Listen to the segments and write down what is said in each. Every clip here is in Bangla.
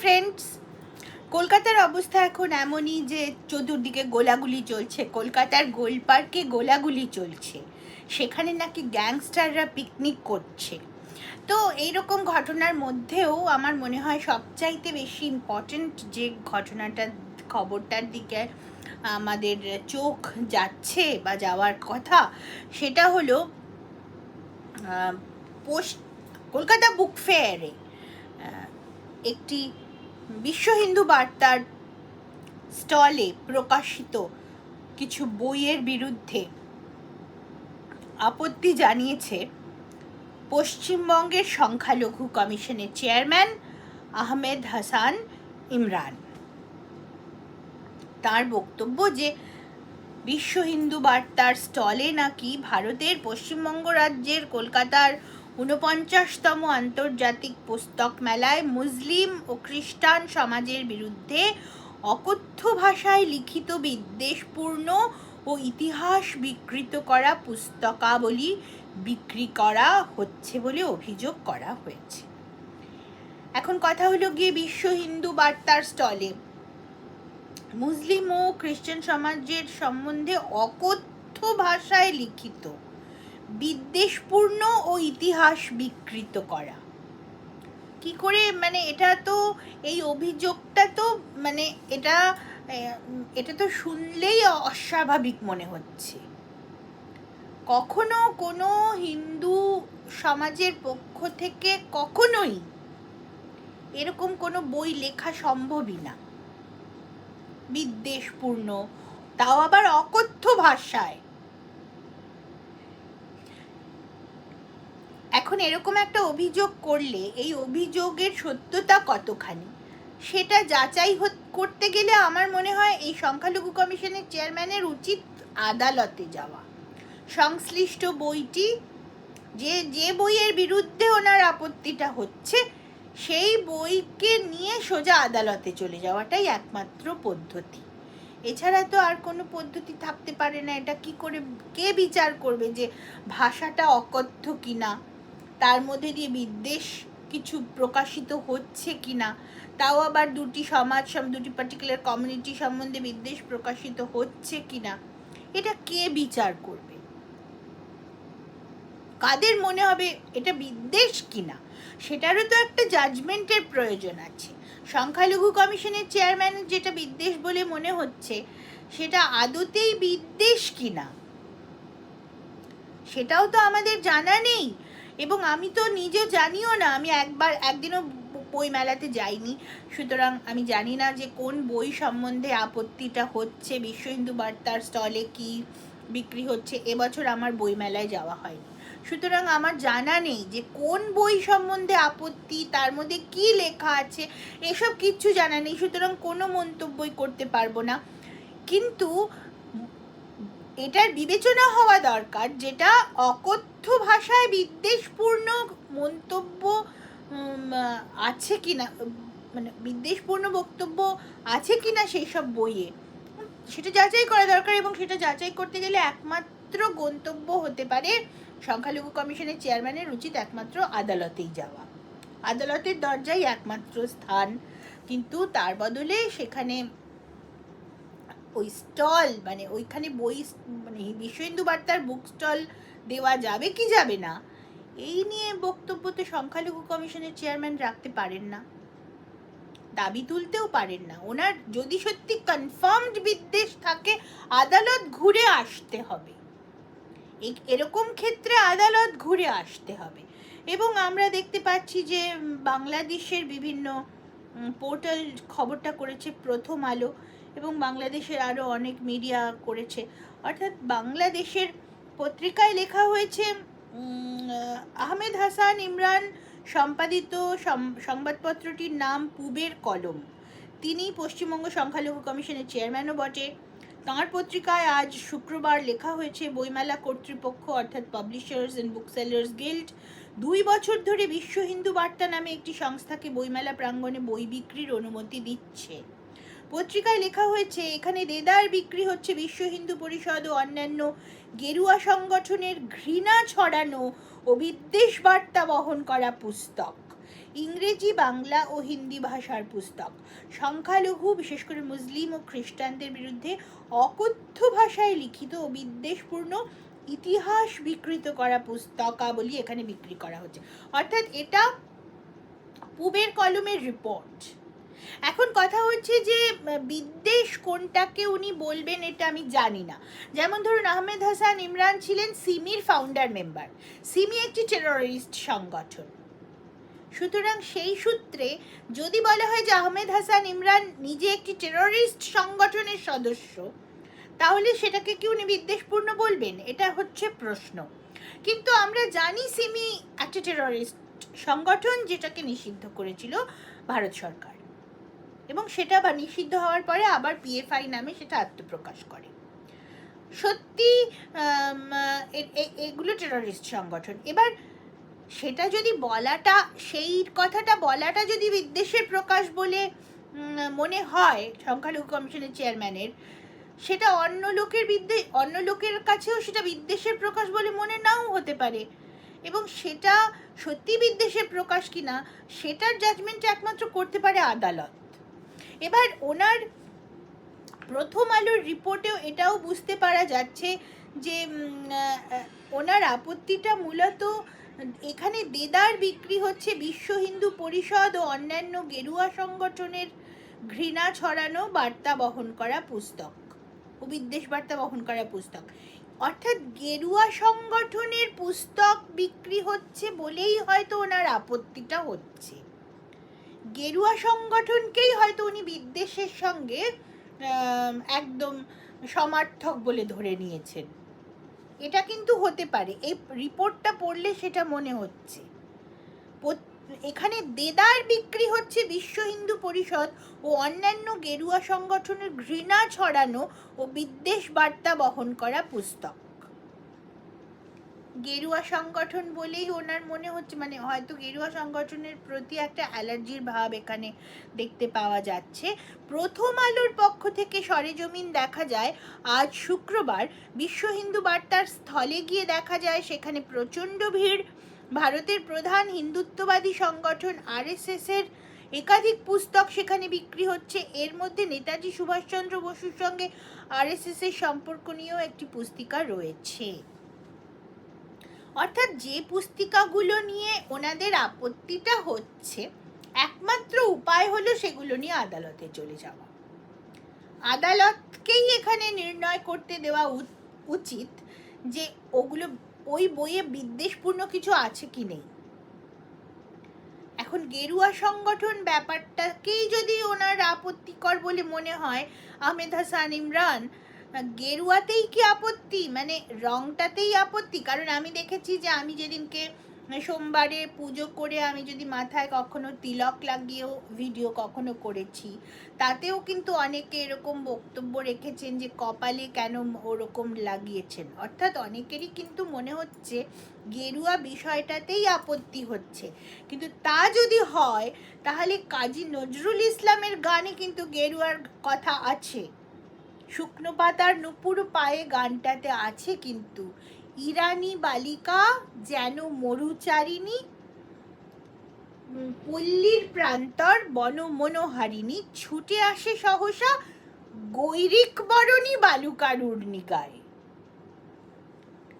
ফ্রেন্ডস কলকাতার অবস্থা এখন এমনই যে চতুর্দিকে গোলাগুলি চলছে। কলকাতার গোল পার্কে গোলাগুলি চলছে। সেখানে নাকি গ্যাংস্টাররা পিকনিক করছে। তো এইরকম ঘটনার মধ্যেও আমার মনে হয় সবচাইতে বেশি ইম্পর্ট্যান্ট যে ঘটনাটা খবরটার দিকে আমাদের চোখ যাচ্ছে বা যাওয়ার কথা, সেটা হলো পোস্ট কলকাতা বুক ফেয়ারে একটি বিশ্ব হিন্দু বার্তার স্টলে প্রকাশিত কিছু বইয়ের বিরুদ্ধে আপত্তি জানিয়েছে পশ্চিমবঙ্গের সংখ্যালঘু কমিশনের চেয়ারম্যান আহমেদ হাসান ইমরান। তার বক্তব্য যে, বিশ্ব হিন্দু বার্তার স্টলে নাকি ভারতের পশ্চিমবঙ্গ রাজ্যের কলকাতার ঊনপঞ্চাশতম আন্তর্জাতিক পুস্তক মেলায় মুসলিম ও খ্রিস্টান সমাজের বিরুদ্ধে অকথ্য ভাষায় লিখিত বিদ্বেষপূর্ণ ও ইতিহাস বিকৃত করা পুস্তকাবলী বিক্রি করা হচ্ছে বলে অভিযোগ করা হয়েছে। এখন কথা হলো গিয়ে বিশ্ব হিন্দু বার্তার স্টলে। মুসলিম ও খ্রিস্টান সমাজের সম্বন্ধে অকথ্য ভাষায় লিখিত বিদ্বেষপূর্ণ ও ইতিহাস বিকৃত করা। কি করে মানে এটা তো, এই অভিযোগটা তো মানে এটা এটা তো শুনলেই অস্বাভাবিক মনে হচ্ছে। কখনো কোনো হিন্দু সমাজের পক্ষ থেকে কখনোই এরকম কোনো বই লেখা সম্ভবই না। বিদ্বেষপূর্ণ, তাও আবার অকথ্য ভাষায়। এখন এরকম একটা অভিযোগ করলে এই অভিযোগের সত্যতা কতখানি? সেটা যাচাই করতে গেলে আমার মনে হয় এই সংখ্যালঘু কমিশনের চেয়ারম্যানের উচিত আদালতে যাওয়া। সংশ্লিষ্ট বইটি, যে যে বইয়ের বিরুদ্ধে ওনার আপত্তিটা হচ্ছে, সেই বইকে নিয়ে সোজা আদালতে চলে যাওয়াটাই একমাত্র পদ্ধতি। এছাড়া তো আর কোনো পদ্ধতি থাকতে পারে না, এটা কি করে, কে বিচার করবে যে ভাষাটা অকথ্য কিনা? তার মধ্যে দিয়ে বিদ্বেষ কিছু প্রকাশিত হচ্ছে কিনা, তাও আবার দুটি সমাজ সম- দুটি পার্টিকুলার কমিউনিটি সম্বন্ধে বিদ্বেষ প্রকাশিত হচ্ছে কিনা, এটা কে বিচার করবে? কাদের মনে হবে এটা বিদ্বেষ কিনা? সেটারও তো একটা জাজমেন্টের প্রয়োজন আছে। সংখ্যালঘু কমিশনের চেয়ারম্যানের যেটা বিদ্বেষ বলে মনে হচ্ছে, সেটা আদতেই বিদ্বেষ কিনা? সেটাও তো আমাদের জানা নেই। এবং আমি তো নিজে জানিও না, আমি একবার, একদিনও বই মেলাতে যাইনি। সুতরাং আমি জানি না যে কোন বই সম্বন্ধে আপত্তিটা হচ্ছে, বিশ্ব হিন্দু বার্তার স্টলে কি বিক্রি হচ্ছে, এবছর আমার বই মেলায় যাওয়া হয়নি। সুতরাং আমার জানা নেই যে কোন বই সম্বন্ধে আপত্তি, তার মধ্যে কি লেখা আছে, এসব কিচ্ছু জানা নেই। সুতরাং কোনো মন্তব্যই করতে পারব না। কিন্তু এটার বিবেচনা হওয়া দরকার, যেটা অকথ্য ভাষায় বিদ্বেষপূর্ণ মন্তব্য আছে কিনা মানে বিদ্বেষপূর্ণ বক্তব্য আছে কিনা সেই সব বইয়ে। সেটা যাচাই করা দরকার এবং সেটা যাচাই করতে গেলে একমাত্র গন্তব্য হতে পারে সংখ্যালঘু কমিশনের চেয়ারম্যানের উচিত একমাত্র আদালতেই যাওয়া। আদালতের দরজাই একমাত্র স্থান, কিন্তু তার বদলে সেখানে ওই স্টল মানে ওইখানে বই মানে বিশ্ব হিন্দু বার্তার বুক স্টল দেওয়া যাবে কি যাবে না? এই নিয়ে বক্তব্য তো সংখ্যালঘু কমিশনের চেয়ারম্যান রাখতে পারেন না। দাবি তুলতেও পারেন না। ওনার যদি সত্যি কনফার্মড বিদ্বেষ থাকে, আদালত ঘুরে আসতে হবে। এরকম ক্ষেত্রে আদালত ঘুরে আসতে হবে। এবং আমরা দেখতে পাচ্ছি যে বাংলাদেশের বিভিন্ন পোর্টাল খবরটা করেছে প্রথম আলো। এবং বাংলাদেশের আরও অনেক মিডিয়া করেছে। অর্থাৎ বাংলাদেশের পত্রিকায় লেখা হয়েছে আহমেদ হাসান ইমরান সম্পাদিত সংবাদপত্রটির নাম পুবের কলম। তিনি পশ্চিমবঙ্গ সংখ্যালঘু কমিশনের চেয়ারম্যানও বটে। তাঁর পত্রিকায় আজ শুক্রবার লেখা হয়েছে, বইমেলা কর্তৃপক্ষ অর্থাৎ পাবলিশার্স অ্যান্ড বুকসেলার্স গিল্ড দুই বছর ধরে বিশ্ব হিন্দু বার্তা নামে একটি সংস্থাকে বইমেলা প্রাঙ্গণে বই বিক্রির অনুমতি দিচ্ছে। পত্রিকায় লেখা হয়েছে, এখানে দেদার বিক্রি হচ্ছে বিশ্ব হিন্দু পরিষদ ও অন্যান্য গেরুয়া সংগঠনের ঘৃণা ছড়ানো ও বিদ্বেষ বার্তা বহন করা পুস্তক। ইংরেজি, বাংলা ও হিন্দি ভাষার পুস্তক। সংখ্যালঘু, বিশেষ করে মুসলিম ও খ্রিস্টানদের বিরুদ্ধে অকথ্য ভাষায় লিখিত ও বিদ্বেষপূর্ণ ইতিহাস বিকৃত করা পুস্তকাবলী এখানে বিক্রি করা হচ্ছে। অর্থাৎ এটা পুবের কলমের রিপোর্ট এখন কথা হচ্ছে যে বিদ্বেষ কোনটাকে উনি বলবেন এটা আমি জানি না। যেমন ধরুন, আহমেদ হাসান ইমরান ছিলেন সিমির ফাউন্ডার মেম্বার সিমি একটি টেররিস্ট সংগঠন। সুতরাং সেই সূত্রে যদি বলা হয় যে, আহমেদ হাসান ইমরান নিজে একটি টেররিস্ট সংগঠনের সদস্য, তাহলে সেটাকে কি উনি বিদ্বেষপূর্ণ বলবেন? এটা হচ্ছে প্রশ্ন। কিন্তু আমরা জানি সিমি একটা টেররিস্ট সংগঠন যেটাকে নিষিদ্ধ করেছিল ভারত সরকার। এবং সেটা বা নিষিদ্ধ হওয়ার পরে আবার পিএফআই নামে সেটা আত্মপ্রকাশ করে। সত্যি এগুলো টেররিস্ট সংগঠন। এবার সেটা যদি বলাটা, সেই কথাটা বলাটা যদি বিদ্বেষের প্রকাশ বলে মনে হয় সংখ্যালঘু কমিশনের চেয়ারম্যানের সেটা অন্য লোকের বিদ্বেষ অন্য লোকের কাছেও সেটা বিদ্বেষের প্রকাশ বলে মনে নাও হতে পারে। এবং সেটা সত্যি বিদ্বেষের প্রকাশ কিনা, সেটার জাজমেন্ট একমাত্র করতে পারে আদালত। এবার ওনার প্রথম আলোর রিপোর্টেও এটাও বুঝতে পারা যাচ্ছে যে ওনার আপত্তিটা মূলত এখানে দেদার বিক্রি হচ্ছে বিশ্ব হিন্দু পরিষদ ও অন্যান্য গেরুয়া সংগঠনের ঘৃণা ছড়ানো বার্তা বহন করা পুস্তক ও বিদ্বেষ বার্তা বহন করা পুস্তক। অর্থাৎ গেরুয়া সংগঠনের পুস্তক বিক্রি হচ্ছে বলেই হয়তো ওনার আপত্তিটা হচ্ছে। গেরুয়া সংগঠনকেই হয়তো উনি বিদ্বেষের সঙ্গে একদম সমার্থক বলে ধরে নিয়েছেন। এটা কিন্তু হতে পারে। এই রিপোর্টটা পড়লে সেটা মনে হচ্ছে। এখানে দেদার বিক্রি হচ্ছে বিশ্ব হিন্দু পরিষদ ও অন্যান্য গেরুয়া সংগঠনের ঘৃণা ছড়ানো ও বিদ্বেষ বার্তা বহন করা পুস্তক। গেরুয়া সংগঠন বলেই ওনার মনে হচ্ছে মানে হয়তো গেরুয়া সংগঠনের প্রতি একটা অ্যালার্জির ভাব এখানে দেখতে পাওয়া যাচ্ছে। প্রথম আলোর পক্ষ থেকে সরেজমিন দেখা যায়, আজ শুক্রবার বিশ্ব হিন্দু বার্তার স্থলে গিয়ে দেখা যায়, সেখানে প্রচণ্ড ভিড়। ভারতের প্রধান হিন্দুত্ববাদী সংগঠন আরএসএস এর একাধিক পুস্তক সেখানে বিক্রি হচ্ছে। এর মধ্যে নেতাজি সুভাষচন্দ্র বসুর সঙ্গে আরএসএস এর সম্পর্ক নিয়েও একটি পুস্তিকা রয়েছে। অর্থাৎ যে পুস্তিকাগুলো নিয়ে ওনাদের আপত্তিটা হচ্ছে, একমাত্র উপায় হলো সেগুলো নিয়ে আদালতে চলে যাওয়া। আদালতকেই এখানে নির্ণয় করতে দেওয়া উচিত যে ওগুলো, ওই বইয়ে বিদ্বেষপূর্ণ কিছু আছে কি নেই। এখন গেরুয়া সংগঠন ব্যাপারটাকেই যদি ওনার আপত্তিকর বলে মনে হয়, আহমেদ হাসান ইমরান গেরুয়াতেই কি আপত্তি? মানে রংটাতেই আপত্তি? কারণ আমি দেখেছি যে আমি যেদিনকে সোমবারে পুজো করে আমি যদি মাথায় কখনো তিলক লাগিয়েও ভিডিও কখনো করেছি, তাতেও কিন্তু অনেকে এরকম বক্তব্য রেখেছেন যে কপালে কেন ওরকম লাগিয়েছেন। অর্থাৎ অনেকেরই কিন্তু মনে হচ্ছে গেরুয়া বিষয়টাতেই আপত্তি হচ্ছে। কিন্তু তা যদি হয়, তাহলে কাজী নজরুল ইসলামের গানে কিন্তু গেরুয়ার কথা আছে। শুকনো পাতার নুপুর পায়ে গানটাতে আছে কিন্তু। ইরানি বালিকা যেন মরুচারিণী, পল্লীর প্রান্তর বন মনোহারিণী ছুটে আসে সহসা গৈরিক বরণী বালুকার উর্নি গায়ে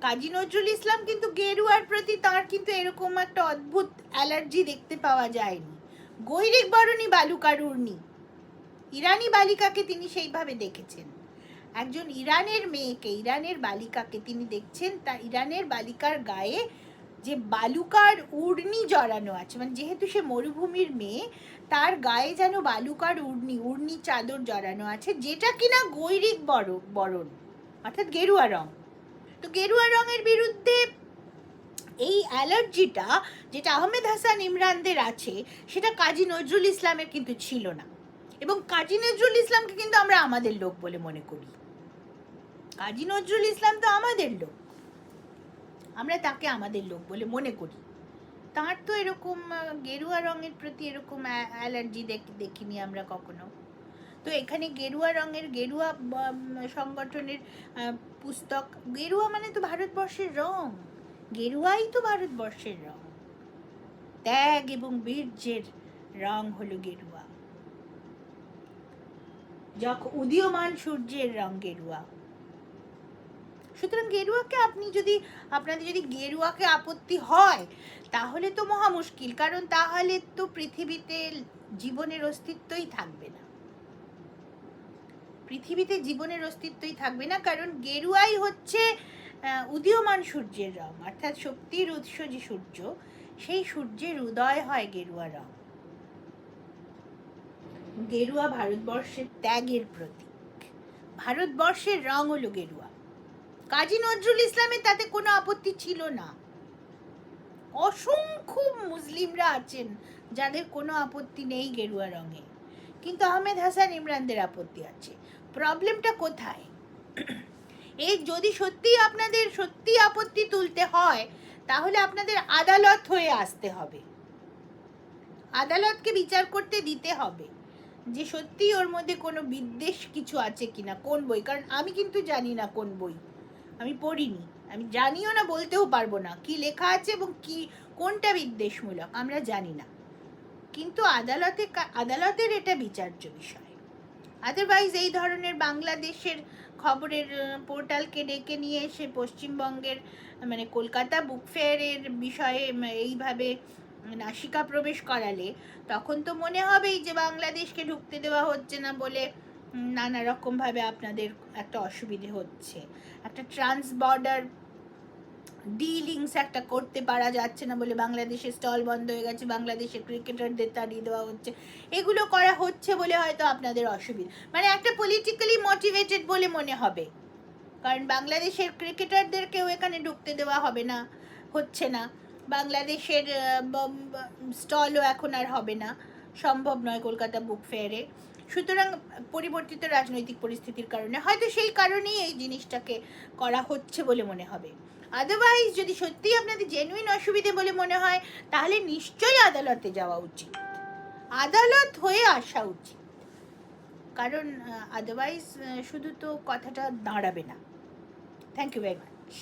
কাজী নজরুল ইসলাম কিন্তু গেরুয়ার প্রতি তার কিন্তু এরকম একটা অদ্ভুত অ্যালার্জি দেখতে পাওয়া যায়নি। গৈরিক বরণী বালুকার উর্নি। ইরানি বালিকাকে তিনি সেইভাবে দেখেছেন। একজন ইরানের মেয়েকে, ইরানের বালিকাকে তিনি দেখছেন, তা ইরানের বালিকার গায়ে যে বালুকার উড়নি জড়ানো আছে মানে যেহেতু সে মরুভূমির মেয়ে, তার গায়ে যেন বালুকার উড়নি উড়নি চাদর জড়ানো আছে, যেটা কিনা গৈরিক বড়, বরণ, অর্থাৎ গেরুয়া রং। তো গেরুয়া রঙের বিরুদ্ধে এই অ্যালার্জিটা যেটা আহমেদ হাসান ইমরানদের আছে, সেটা কাজী নজরুল ইসলামের কিন্তু ছিল না। এবং কাজী নজরুল ইসলামকে কিন্তু আমরা আমাদের লোক বলে মনে করি। কাজী নজরুল ইসলাম তো আমাদের লোক। আমরা তাকে আমাদের লোক বলে মনে করি। তার তো এরকম গেরুয়া রঙের প্রতি এরকম অ্যালার্জি দেখ- দেখিনি আমরা কখনো। তো এখানে গেরুয়া রঙের, গেরুয়া সংগঠনের পুস্তক, গেরুয়া মানে তো ভারতবর্ষের রং। গেরুয়াই তো ভারতবর্ষের রং। ত্যাগ এবং বীর্যের রং হলো গেরুয়া। যখন উদীয়মান সূর্যের রং গেরুয়া। সুতরাং গেরুয়াকে আপনি যদি, আপনাদের যদি গেরুয়াকে আপত্তি হয়, তাহলে তো মহা মুশকিল, কারণ তাহলে তো পৃথিবীতে জীবনের অস্তিত্বই থাকবে না। পৃথিবীতে জীবনের অস্তিত্বই থাকবে না, কারণ গেরুয়াই হচ্ছে উদীয়মান সূর্যের রং, অর্থাৎ শক্তির উৎস যে সূর্য, সেই সূর্যের উদয় হয় গেরুয়া রং। গেরুয়া ভারতবর্ষের ত্যাগের প্রতীক। ভারতবর্ষের রং হলো গেরুয়া। কাজী নজরুল ইসলামের তাতে কোনো আপত্তি ছিল না। অসংখ্য মুসলিমরা আছেন যাদের কোনো আপত্তি নেই গেরুয়া রঙে। কিন্তু আহমেদ হাসান ইমরানদের আপত্তি আছে। প্রবলেমটা কোথায়? এই যদি সত্যি আপনাদের সত্যি আপত্তি তুলতে হয়, তাহলে আপনাদের আদালত হয়ে আসতে হবে। আদালতকে বিচার করতে দিতে হবে যে সত্যি ওর মধ্যে কোনো বিদ্বেষ কিছু আছে কিনা, কোন বই? কারণ আমি কিন্তু জানি না কোন বই। আমি পড়িনি। আমি জানিও না, বলতেও পারব না। কি লেখা আছে এবং কি, কোনটা বিদ্বেষমূলক, আমরা জানি না। কিন্তু আদালতে আদালতের এটা বিচার্য বিষয়। আদারওয়াইজ এই ধরনের বাংলাদেশের খবরের পোর্টালকে ডেকে নিয়ে এসে পশ্চিমবঙ্গের মানে কলকাতা বুক ফেয়ারের বিষয়ে এইভাবে নাসিকা প্রবেশ করালে তখন তো মনে হবেই যে বাংলাদেশকে ঢুকতে দেওয়া হচ্ছে না বলে নানা রকমভাবে আপনাদের একটা অসুবিধে হচ্ছে। একটা ট্রান্স বর্ডার ডিলিংস একটা করতে পারা যাচ্ছে না বলে বাংলাদেশের স্টল বন্ধ হয়ে গেছে বাংলাদেশের ক্রিকেটারদের তাড়িয়ে দেওয়া হচ্ছে। এগুলো করা হচ্ছে বলে হয়তো আপনাদের অসুবিধা। মানে একটা পলিটিক্যালি মোটিভেটেড বলে মনে হবে। কারণ বাংলাদেশের ক্রিকেটারদেরকেও এখানে ঢুকতে দেওয়া হবে না, হচ্ছে না। বাংলাদেশের স্টলও এখন আর হবে না। সম্ভব নয় কলকাতা বুক ফেয়ারে। সুতরাং পরিবর্তিত রাজনৈতিক পরিস্থিতির কারণে হয়তো সেই কারণেই এই জিনিসটাকে করা হচ্ছে বলে মনে হবে। আদারওয়াইজ যদি সত্যিই আপনাদের জেনুইন অসুবিধে বলে মনে হয়, তাহলে নিশ্চয়ই আদালতে যাওয়া উচিত। আদালত হয়ে আসা উচিত। কারণ আদারওয়াইজ শুধু তো কথাটা দাঁড়াবে না। Thank you very much